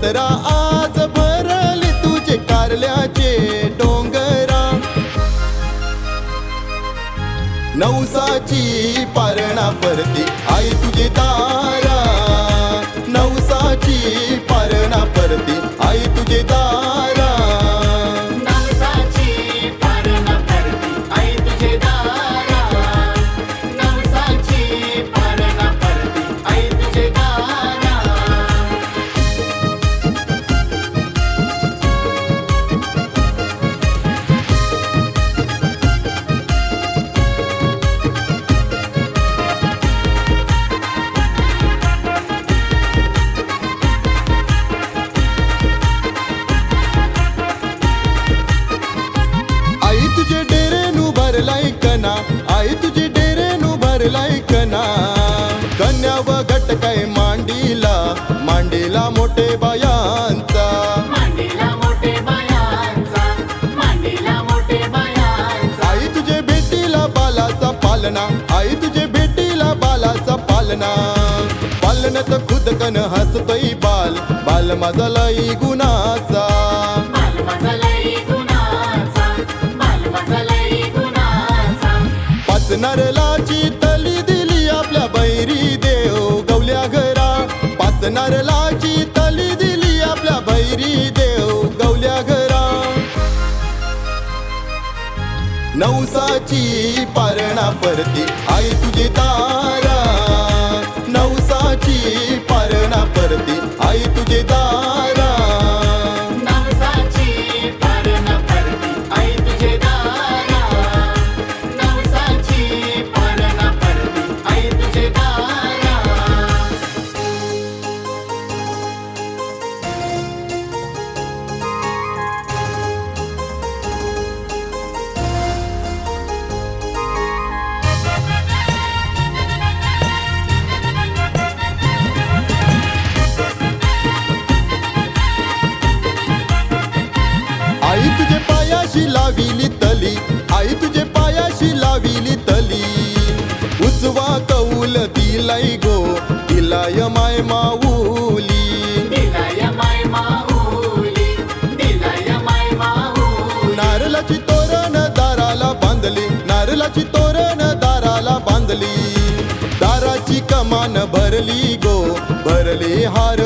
डोंगरा आज भरली तुझे कारल्याचे डोंगरा. नवसाची पारणा परती आई तुझे दारा. नवसाची पारणा परती आई तुझे दारा. आई तुझे डेरेनु भरलाय कना कन्या व घट काय मांडीला मांडीला मोठे बायांचा आई तुझे भेटीला बालाचा पालना आई तुझे भेटीला बालाचा पालना. पालनात खुद कन हसतोय बाल बाल माझा लई गुणाचा. नरलाची तली दिली आपल्या बैरी देव गवल्या घरा. पाच नरलाची तली दिली आपल्या बैरी देव गवल्या घरा. नवसाची पारणा परती आई तुझे तारा नवसाची पारणा परती आई तुझे दारा. आई तुझे पायाशी लाविली तली. आई तुझे पायाशी लाविली तली. उजवा कौल दिलाई गो दिलाय माय माऊली. दिलाय माय माऊली दिलाय माय माऊली. नारळाची तोरण दाराला बांधली नारळाची तोरण दाराला बांधली. दाराची कमान भरली गो भरली हार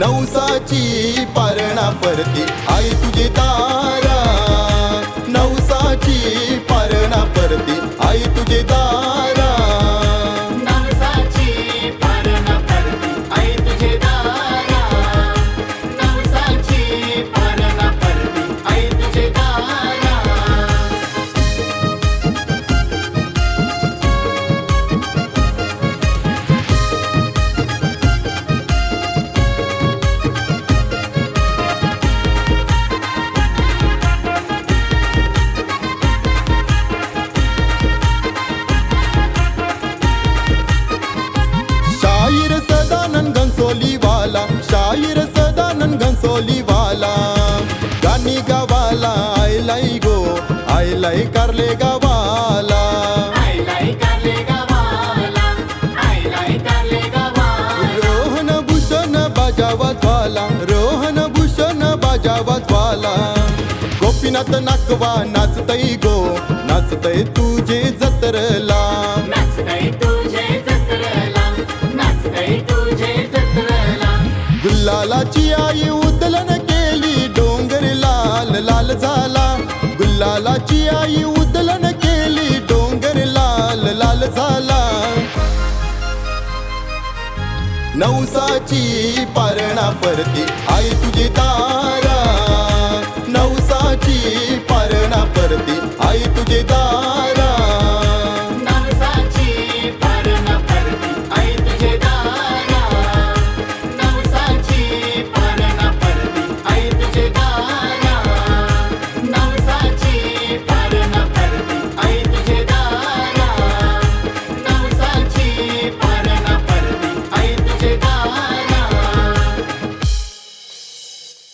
नवसाची पारणा परती आई तुझे तारा नवसाची पारणा परती आई तुझे तारा सदानंद घनसोली वाला गाणी गावाला आयलाई गो आयलाई कारले गावाला. रोहन भूषण बाजावत वाला रोहन भूषण बाजावत वाला. गोपीनाथ नाकवा नाचतई गो नाचतय तुझे लालाची आई उदलन केली डोंगर लाल लाल झाला. नवसाची पारणा परती आई तुझे तारा नवसाची पारणा परती आई तुझे दारा.